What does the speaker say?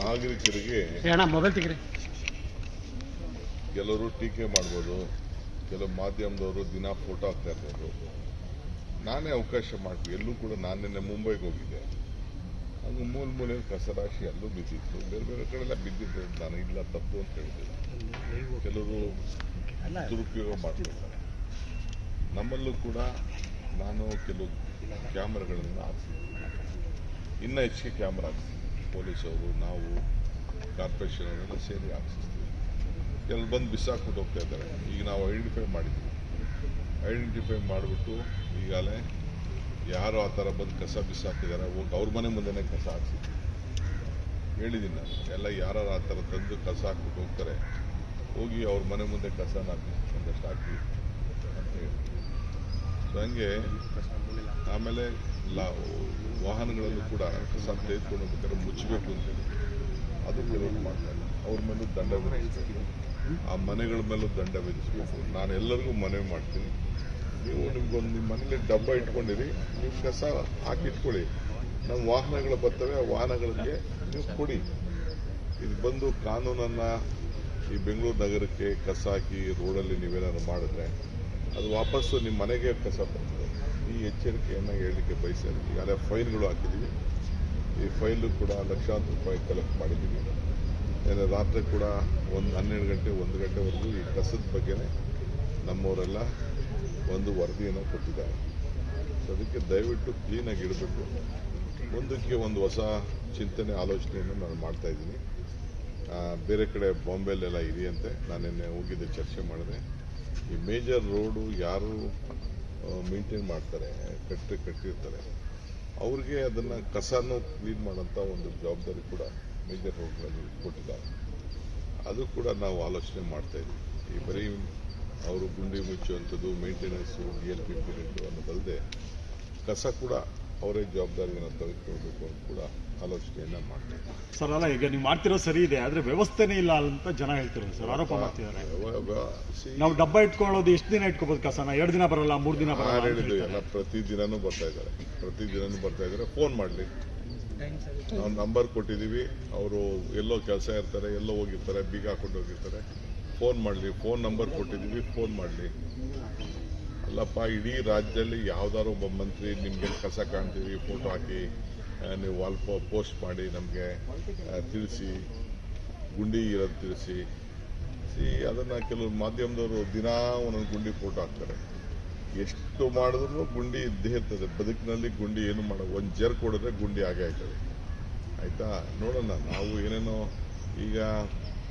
ನಾಗರಿಕರಿಗೆ ಕೆಲವರು ಟೀಕೆ ಮಾಡ್ಬೋದು ಕೆಲವು ಮಾಧ್ಯಮದವರು ದಿನ ಫೋಟೋ ಹಾಕ್ತಾ ಇರ್ಬೋದು. ನಾನೇ ಅವಕಾಶ ಮಾಡ್ತೀವಿ ಎಲ್ಲೂ ಕೂಡ ನಾನು ನಿನ್ನೆ ಮುಂಬೈಗೆ ಹೋಗಿದ್ದೆ. ಹಂಗೆ ಮೂಲ ಮೂಲೆ ಕಸ ರಾಶಿ ಎಲ್ಲೂ ಬಿದ್ದಿತ್ತು. ಬೇರೆ ಬೇರೆ ಕಡೆಲ್ಲ ಬಿದ್ದಿದ್ದೆ ನಾನು ಇಲ್ಲ ತಪ್ಪು ಅಂತ ಹೇಳಿದೆ ಕೆಲವರು ದುರುಪಯೋಗ ಮಾಡ್ತಿರ್ತಾರೆ ನಮ್ಮಲ್ಲೂ ಕೂಡ ನಾನು ಕೆಲವು ಕ್ಯಾಮ್ರಾಗಳನ್ನು ಹಾಕ್ಸಿದ್ದೆ ಇನ್ನೂ ಹೆಚ್ಚಿಗೆ ಕ್ಯಾಮ್ರಾ ಹಾಕ್ಸ್ತೀವಿ ಪೊಲೀಸವರು ನಾವು ಕಾರ್ಪೊರೇಷನ್ ಅವರೆಲ್ಲ ಸೇರಿ ಹಾಕ್ಸಿಸ್ತೀವಿ ಕೆಲವು ಬಂದು ಬಿಸಾಕ್ಬಿಟ್ಟು ಹೋಗ್ತಾ ಇದ್ದಾರೆ. ಈಗ ನಾವು ಐಡೆಂಟಿಫೈ ಮಾಡಿದ್ವಿ. ಐಡೆಂಟಿಫೈ ಮಾಡಿಬಿಟ್ಟು ಈಗಾಗಲೇ ಯಾರು ಆ ಥರ ಬಂದು ಕಸ ಬಿಸಾಕಿದ್ದಾರೆ ಹೋಗಿ ಅವ್ರ ಮನೆ ಮುಂದೆನೇ ಕಸ ಹಾಕ್ಸಿದ್ವಿ. ಹೇಳಿದ್ದೀನಿ ನಾನು. ಎಲ್ಲ ಯಾರು ಆ ಥರ ತಂದು ಕಸ ಹಾಕ್ಬಿಟ್ಟು ಹೋಗ್ತಾರೆ, ಹೋಗಿ ಅವ್ರ ಮನೆ ಮುಂದೆ ಕಸನ ಹಾಕಿ ಒಂದಷ್ಟು ಹಾಕಿ ಅಂತ ಹೇಳಿ ಹಂಗೆ ಆಮೇಲೆ ಲಾ ಕೂಡ ಕಸ ತೆಗೆದುಕೊಂಡು ಹೋಗ್ಬೇಕಾದ್ರೆ ಮುಚ್ಚಬೇಕು ಅಂತ ಅದು ಮಾಡ್ತಾ ಮಾಡ್ತಾರೆ ಅವ್ರ ಮೇಲೂ ದಂಡ ವಿಧಿಸಬೇಕು. ಆ ಮನೆಗಳ ಮೇಲೂ ದಂಡ ವಿಧಿಸಬೇಕು. ನಾನು ಎಲ್ಲರಿಗೂ ಮನವಿ ಮಾಡ್ತೀನಿ. ನೀವು ನಿಮ್ಗೊಂದು ನಿಮ್ಮ ಮನೇಲಿ ಡಬ್ಬ ಇಟ್ಕೊಂಡಿರಿ. ನೀವು ಕಸ ಹಾಕಿಟ್ಕೊಳ್ಳಿ ನಮ್ಮ ವಾಹನಗಳು ಬರ್ತವೆ, ಆ ವಾಹನಗಳಿಗೆ ನೀವು ಕೊಡಿ. ಇದು ಬಂದು ಕಾನೂನನ್ನು ಈ ಬೆಂಗಳೂರು ನಗರಕ್ಕೆ ಕಸ ಹಾಕಿ ರೋಡಲ್ಲಿ ನೀವೇನಾದ್ರು ಮಾಡಿದ್ರೆ ಅದು ವಾಪಸ್ಸು ನಿಮ್ಮ ಮನೆಗೆ ಕಸ ಬರ್ತದೆ. ಈ ಎಚ್ಚರಿಕೆಯನ್ನು ಹೇಳಲಿಕ್ಕೆ ಬಯಸ್ತಾರೆ. ಈಗಾಗಲೇ ಫೈಲ್ಗಳು ಹಾಕಿದ್ದೀವಿ. ಈ ಫೈಲು ಕೂಡ ಲಕ್ಷಾಂತರ ರೂಪಾಯಿ ಕಲೆಕ್ಟ್ ಮಾಡಿದ್ದೀವಿ. ಏನೇ ರಾತ್ರಿ ಕೂಡ ಒಂದು ಹನ್ನೆರಡು ಗಂಟೆ ಒಂದು ಗಂಟೆವರೆಗೂ ಈ ಕಸದ ಬಗ್ಗೆನೇ ನಮ್ಮವರೆಲ್ಲ ಒಂದು ವರದಿಯನ್ನು ಕೊಟ್ಟಿದ್ದಾರೆ. ಸೊ ಅದಕ್ಕೆ ದಯವಿಟ್ಟು ಕ್ಲೀನಾಗಿ ಇಡಬೇಕು. ಮುಂದಕ್ಕೆ ಒಂದು ಹೊಸ ಚಿಂತನೆ ಆಲೋಚನೆಯನ್ನು ನಾನು ಮಾಡ್ತಾ ಇದ್ದೀನಿ. ಆ, ಬೇರೆ ಕಡೆ ಬಾಂಬೆಲೆಲ್ಲ ಇದೆಯಂತೆ. ನಾನು ನಿನ್ನೆ ಹೋಗಿದ್ದೆ ಚರ್ಚೆ ಮಾಡಿದೆ. ಈ ಮೇಜರ್ ರೋಡು ಯಾರು ಮೇಂಟೈನ್ ಮಾಡ್ತಾರೆ, ಕಟ್ಟಿ, ಕಟ್ಟಿರ್ತಾರೆ, ಅವ್ರಿಗೆ ಅದನ್ನು ಕಸನೂ ಕ್ಲೀನ್ ಮಾಡೋಂಥ ಒಂದು ಜವಾಬ್ದಾರಿ ಕೂಡ ಮೇಜರ್ ರೋಡ್ಗಳಲ್ಲಿ ಕೊಟ್ಟಿದ್ದಾರೆ. ಅದು ಕೂಡ ನಾವು ಆಲೋಚನೆ ಮಾಡ್ತಾ ಇದ್ದೀವಿ. ಈ ಬರೀ ಅವರು ಗುಂಡಿ ಮುಚ್ಚುವಂಥದ್ದು maintenance D L P period ಅನ್ನೋದಲ್ಲದೆ ಕಸ ಕೂಡ ಅವರೇ ಜವಾಬ್ದಾರಿಯನ್ನು ತೆಗೆದುಕೊಳ್ಬೇಕು ಅಂತ ಕೂಡ ಆಲೋಚನೆಯನ್ನು ಮಾಡ್ತಾ ಇದ್ದೀವಿ. ಸರ್ ಅಲ್ಲ ಈಗ ನೀವು ಮಾಡ್ತಿರೋದು ಸರಿ ಇದೆ ಆದ್ರೆ ವ್ಯವಸ್ಥೆನೇ ಇಲ್ಲ ಅಂತ ಜನ ಹೇಳ್ತಿರೋದು ಸರ್ ಆರೋಪ ಮಾಡ್ತಿದ್ದಾರೆ. ನಾವು ಡಬ್ಬ ಇಟ್ಕೊಳ್ಳೋದು ಎಷ್ಟು ದಿನ ಇಟ್ಕೋಬೋದು ಕಸನ ಎರಡು ದಿನ ಬರಲ್ಲ ಮೂರು ದಿನ ಬರಲ್ಲ ಹೇಳಿದ್ದು. ಎಲ್ಲ ಪ್ರತಿದಿನನೂ ಬರ್ತಾ ಇದ್ದಾರೆ. ಪ್ರತಿದಿನನೂ ಬರ್ತಾ ಇದ್ದಾರೆ. ಫೋನ್ ಮಾಡಲಿ. ನಾವು ನಂಬರ್ ಕೊಟ್ಟಿದ್ದೀವಿ. ಅವರು ಎಲ್ಲೋ ಕೆಲಸ ಇರ್ತಾರೆ ಎಲ್ಲೋ ಹೋಗಿರ್ತಾರೆ ಬೀಗ ಹಾಕೊಂಡು ಹೋಗಿರ್ತಾರೆ. ಫೋನ್ ಮಾಡಲಿ ಫೋನ್ ನಂಬರ್ ಕೊಟ್ಟಿದ್ದೀವಿ ಫೋನ್ ಮಾಡಲಿ. ಅಲ್ಲಪ್ಪ ಇಡೀ ರಾಜ್ಯದಲ್ಲಿ ಯಾವ್ದಾದ್ರು ಒಬ್ಬ ಮಂತ್ರಿ ನಿಮಗೆ ಕಸ ಕಾಣ್ತೀವಿ ಫೋಟೋ ಹಾಕಿ ನೀವು ವಾಲ್ ಪೋಸ್ಟ್ ಮಾಡಿ ನಮಗೆ ತಿಳಿಸಿ, ಗುಂಡಿ ಇರೋದು ತಿಳಿಸಿ. ಸಿ, ಅದನ್ನು ಕೆಲವು ಮಾಧ್ಯಮದವರು ದಿನಾ ಒಂದೊಂದು ಗುಂಡಿ ಫೋಟೋ ಹಾಕ್ತಾರೆ. ಎಷ್ಟು ಮಾಡಿದ್ರು ಗುಂಡಿ ಇದ್ದೇ ಇರ್ತದೆ. ಬದುಕಿನಲ್ಲಿ ಗುಂಡಿ ಏನು ಮಾಡೋ, ಒಂದು ಜರ್ ಕೊಡಿದ್ರೆ ಗುಂಡಿ ಆಗೇ ಆಯ್ತದೆ ಆಯಿತಾ? ನೋಡೋಣ. ನಾವು ಏನೇನೋ ಈಗ